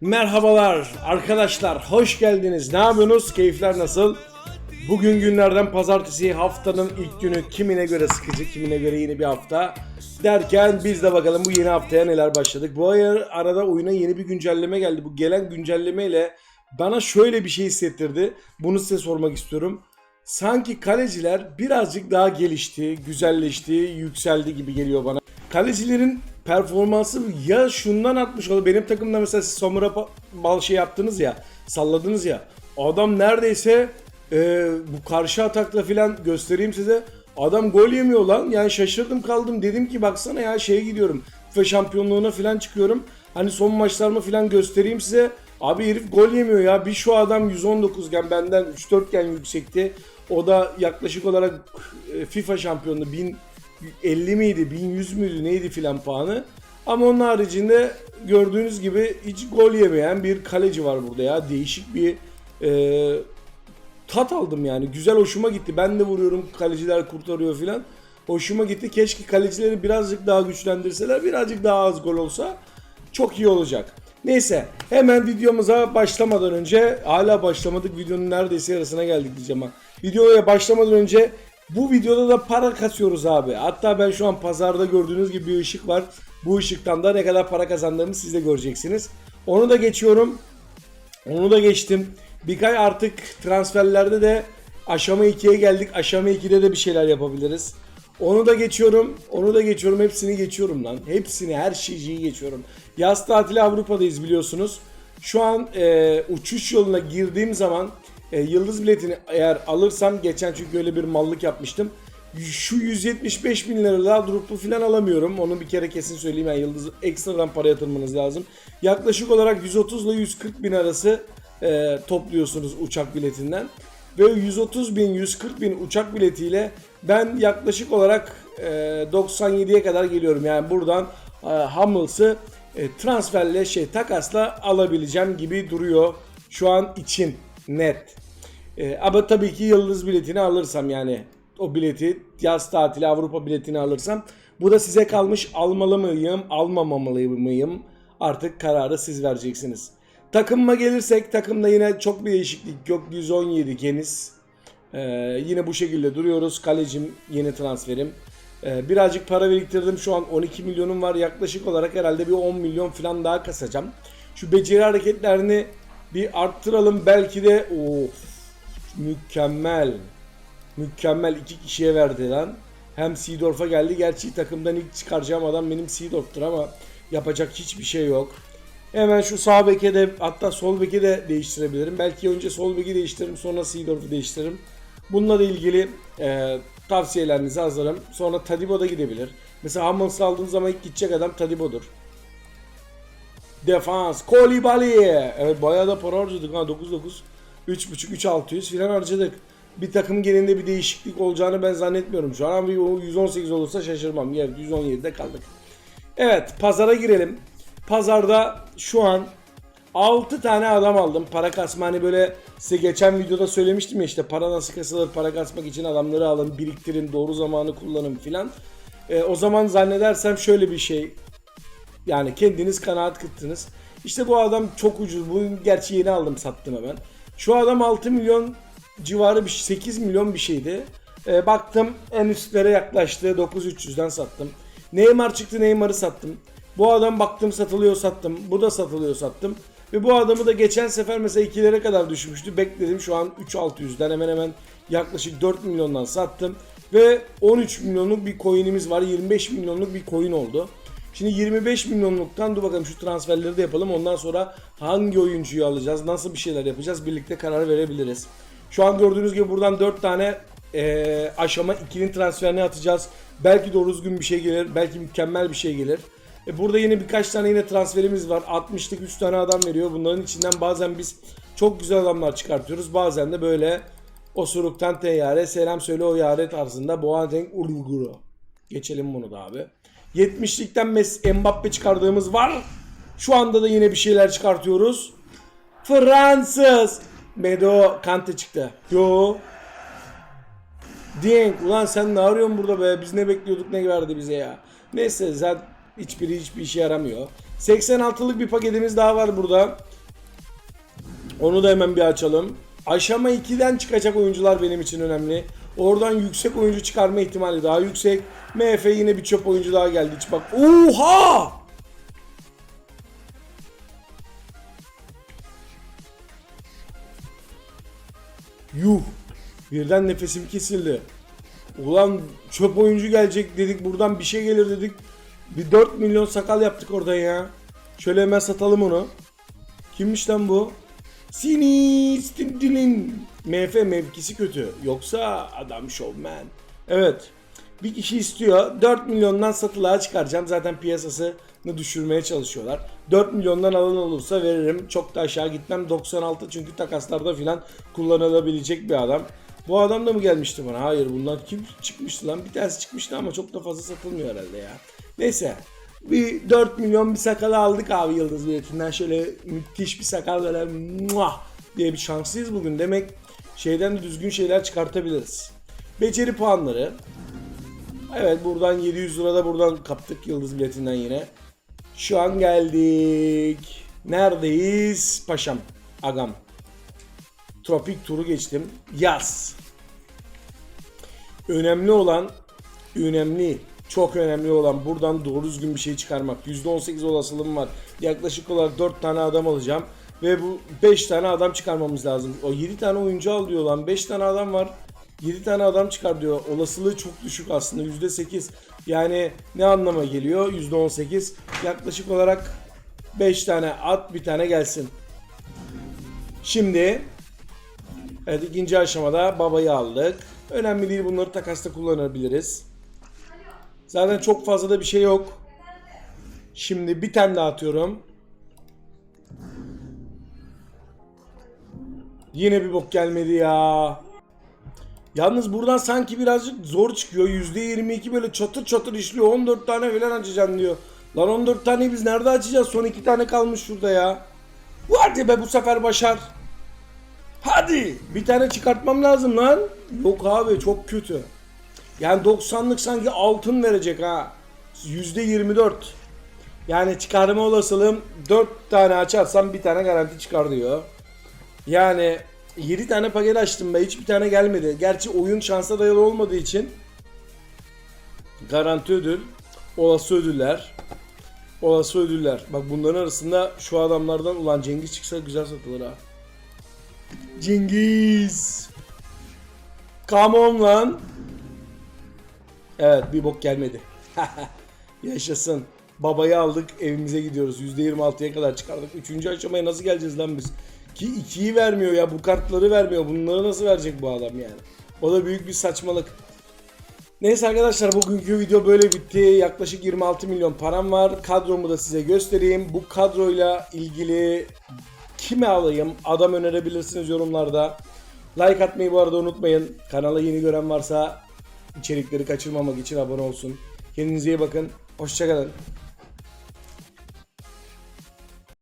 Merhabalar arkadaşlar, hoş geldiniz. Ne yapıyorsunuz? Keyifler nasıl? Bugün günlerden pazartesi haftanın ilk günü kimine göre sıkıcı, kimine göre yeni bir hafta. Derken biz de bakalım bu yeni haftaya neler başladık. Bu ay arada oyuna yeni bir güncelleme geldi. Bu gelen güncellemeyle bana şöyle bir şey hissettirdi. Bunu size sormak istiyorum. Sanki kaleciler birazcık daha gelişti, güzelleşti, yükseldi gibi geliyor bana. Kalecilerin performansı ya şundan atmış olur. Benim takımda mesela siz Samura bal şey yaptınız ya, salladınız ya. Adam neredeyse e, bu karşı atakla filan göstereyim size. Adam gol yemiyor lan. Yani şaşırdım kaldım. Dedim ki baksana ya şeye gidiyorum. FIFA şampiyonluğuna filan çıkıyorum. Hani son maçlarımı filan göstereyim size. Abi herif gol yemiyor ya. Bir şu adam 119 gen benden 3-4 gen yüksekti. O da yaklaşık olarak e, FIFA şampiyonluğu 1000 50 miydi 1100 müydü neydi filan puanı. Ama onun haricinde gördüğünüz gibi hiç gol yemeyen bir kaleci var burada ya. Değişik bir e, tat aldım yani. Güzel hoşuma gitti. Ben de vuruyorum kaleciler kurtarıyor filan. Hoşuma gitti. Keşke kalecileri birazcık daha güçlendirseler. Birazcık daha az gol olsa çok iyi olacak. Neyse hemen videomuza başlamadan önce hala başlamadık videonun neredeyse yarısına geldik diyeceğim ha. Videoya başlamadan önce bu videoda da para kasıyoruz abi. Hatta ben şu an pazarda gördüğünüz gibi bir ışık var. Bu ışıktan da ne kadar para kazandığımı siz de göreceksiniz. Onu da geçiyorum. Onu da geçtim. Birkaç artık transferlerde de aşama 2'ye geldik. Aşama 2'de de bir şeyler yapabiliriz. Onu da geçiyorum. Onu da geçiyorum. Hepsini geçiyorum lan. Hepsini her şeyi geçiyorum. Yaz tatili Avrupa'dayız biliyorsunuz. Şu an e, uçuş yoluna girdiğim zaman e, yıldız biletini eğer alırsam geçen çünkü öyle bir mallık yapmıştım. Şu 175 bin lira daha droplu falan alamıyorum. Onu bir kere kesin söyleyeyim. Yani yıldız ekstradan para yatırmanız lazım. Yaklaşık olarak 130 ile 140 bin arası e, topluyorsunuz uçak biletinden. Ve 130 bin 140 bin uçak biletiyle ben yaklaşık olarak e, 97'ye kadar geliyorum. Yani buradan e, Hummels'ı e, transferle şey takasla alabileceğim gibi duruyor şu an için net. E, ama tabii ki yıldız biletini alırsam yani o bileti yaz tatili Avrupa biletini alırsam bu da size kalmış almalı mıyım almamalı mıyım artık kararı siz vereceksiniz. Takımıma gelirsek takımda yine çok bir değişiklik yok 117 Kenis. Ee, yine bu şekilde duruyoruz. Kalecim yeni transferim. Ee, birazcık para biriktirdim. Şu an 12 milyonum var. Yaklaşık olarak herhalde bir 10 milyon falan daha kasacağım. Şu beceri hareketlerini bir arttıralım. Belki de of mükemmel. Mükemmel iki kişiye verdi lan. Hem Seedorf'a geldi. Gerçi takımdan ilk çıkaracağım adam benim Seedorf'tur ama yapacak hiçbir şey yok. Hemen şu sağ beke de hatta sol beke de değiştirebilirim. Belki önce sol beki değiştiririm sonra Seedorf'u değiştiririm. Bununla da ilgili e, tavsiyelerinizi hazırım. Sonra Tadibo da gidebilir. Mesela Hummels'ı aldığınız zaman ilk gidecek adam Tadibo'dur. Defans. Kolibali. Evet bayağı da para harcadık ha 9-9. 3.5 3-600 filan harcadık. Bir takım genelinde bir değişiklik olacağını ben zannetmiyorum. Şu an bir 118 olursa şaşırmam. Evet 117'de kaldık. Evet pazara girelim. Pazarda şu an 6 tane adam aldım. Para kasma hani böyle size geçen videoda söylemiştim ya işte para nasıl kasılır para kasmak için adamları alın biriktirin doğru zamanı kullanın filan. Ee, o zaman zannedersem şöyle bir şey yani kendiniz kanaat kıttınız. İşte bu adam çok ucuz. Bu gerçi yeni aldım sattım hemen. Şu adam 6 milyon civarı bir 8 milyon bir şeydi. Ee, baktım en üstlere yaklaştı. 9300'den sattım. Neymar çıktı Neymar'ı sattım. Bu adam baktım satılıyor sattım. Bu da satılıyor sattım. Ve bu adamı da geçen sefer mesela 2'lere kadar düşmüştü. Bekledim şu an 3600'den hemen hemen yaklaşık 4 milyondan sattım. Ve 13 milyonluk bir coin'imiz var. 25 milyonluk bir coin oldu. Şimdi 25 milyonluktan dur bakalım şu transferleri de yapalım. Ondan sonra hangi oyuncuyu alacağız, nasıl bir şeyler yapacağız birlikte karar verebiliriz. Şu an gördüğünüz gibi buradan 4 tane eee, aşama 2'nin transferini atacağız. Belki doğru düzgün bir şey gelir, belki mükemmel bir şey gelir. E burada yine birkaç tane yine transferimiz var. 60'lık 3 tane adam veriyor. Bunların içinden bazen biz çok güzel adamlar çıkartıyoruz. Bazen de böyle osuruktan teyyare selam söyle o yare tarzında Boateng Uruguro. Geçelim bunu da abi. 70'likten Messi Mbappe çıkardığımız var. Şu anda da yine bir şeyler çıkartıyoruz. Fransız. Medo Kante çıktı. Yo. Dieng ulan sen ne arıyorsun burada be? Biz ne bekliyorduk ne verdi bize ya. Neyse zaten hiçbiri hiçbir işe yaramıyor. 86'lık bir paketimiz daha var burada. Onu da hemen bir açalım. Aşama 2'den çıkacak oyuncular benim için önemli. Oradan yüksek oyuncu çıkarma ihtimali daha yüksek. MF yine bir çöp oyuncu daha geldi. Hiç bak. Oha! Yuh. Birden nefesim kesildi. Ulan çöp oyuncu gelecek dedik. Buradan bir şey gelir dedik. Bir 4 milyon sakal yaptık oradan ya. Şöyle hemen satalım onu. Kimmiş lan bu? Sinistin MF mevkisi kötü. Yoksa adam showman. Evet. Bir kişi istiyor. 4 milyondan satılığa çıkaracağım. Zaten piyasasını düşürmeye çalışıyorlar. 4 milyondan alan olursa veririm. Çok da aşağı gitmem. 96 çünkü takaslarda filan kullanılabilecek bir adam. Bu adam da mı gelmişti bana? Hayır bundan kim çıkmıştı lan? Bir tanesi çıkmıştı ama çok da fazla satılmıyor herhalde ya. Neyse. Bir 4 milyon bir sakal aldık abi Yıldız Biletinden. Şöyle müthiş bir sakal böyle muah diye bir şanslıyız bugün. Demek şeyden de düzgün şeyler çıkartabiliriz. Beceri puanları. Evet buradan 700 lira da buradan kaptık Yıldız Biletinden yine. Şu an geldik. Neredeyiz? Paşam. Agam. Tropik turu geçtim. Yaz. Önemli olan, önemli, çok önemli olan buradan doğru düzgün bir şey çıkarmak. %18 olasılığım var. Yaklaşık olarak 4 tane adam alacağım. Ve bu 5 tane adam çıkarmamız lazım. O 7 tane oyuncu al diyor lan. 5 tane adam var. 7 tane adam çıkar diyor. Olasılığı çok düşük aslında. %8. Yani ne anlama geliyor? %18. Yaklaşık olarak 5 tane at bir tane gelsin. Şimdi Evet ikinci aşamada babayı aldık. Önemli değil bunları takasta kullanabiliriz. Zaten çok fazla da bir şey yok. Şimdi bir tane daha atıyorum. Yine bir bok gelmedi ya. Yalnız buradan sanki birazcık zor çıkıyor. %22 böyle çatır çatır işliyor. 14 tane falan açacaksın diyor. Lan 14 taneyi biz nerede açacağız? Son 2 tane kalmış şurada ya. Hadi be bu sefer başar. Hadi bir tane çıkartmam lazım lan. Yok abi çok kötü. Yani 90'lık sanki altın verecek ha. %24. Yani çıkarma olasılığım 4 tane açarsam bir tane garanti çıkar diyor. Yani 7 tane paket açtım be hiçbir tane gelmedi. Gerçi oyun şansa dayalı olmadığı için garanti ödül, olası ödüller, olası ödüller. Bak bunların arasında şu adamlardan ulan Cengiz çıksa güzel satılır ha. Cengiz. Come on lan. Evet bir bok gelmedi. Yaşasın. Babayı aldık evimize gidiyoruz. %26'ya kadar çıkardık. Üçüncü aşamaya nasıl geleceğiz lan biz? Ki 2'yi vermiyor ya bu kartları vermiyor. Bunları nasıl verecek bu adam yani? O da büyük bir saçmalık. Neyse arkadaşlar bugünkü video böyle bitti. Yaklaşık 26 milyon param var. Kadromu da size göstereyim. Bu kadroyla ilgili kimi alayım? Adam önerebilirsiniz yorumlarda. Like atmayı bu arada unutmayın. Kanala yeni gören varsa içerikleri kaçırmamak için abone olsun. Kendinize iyi bakın. Hoşçakalın.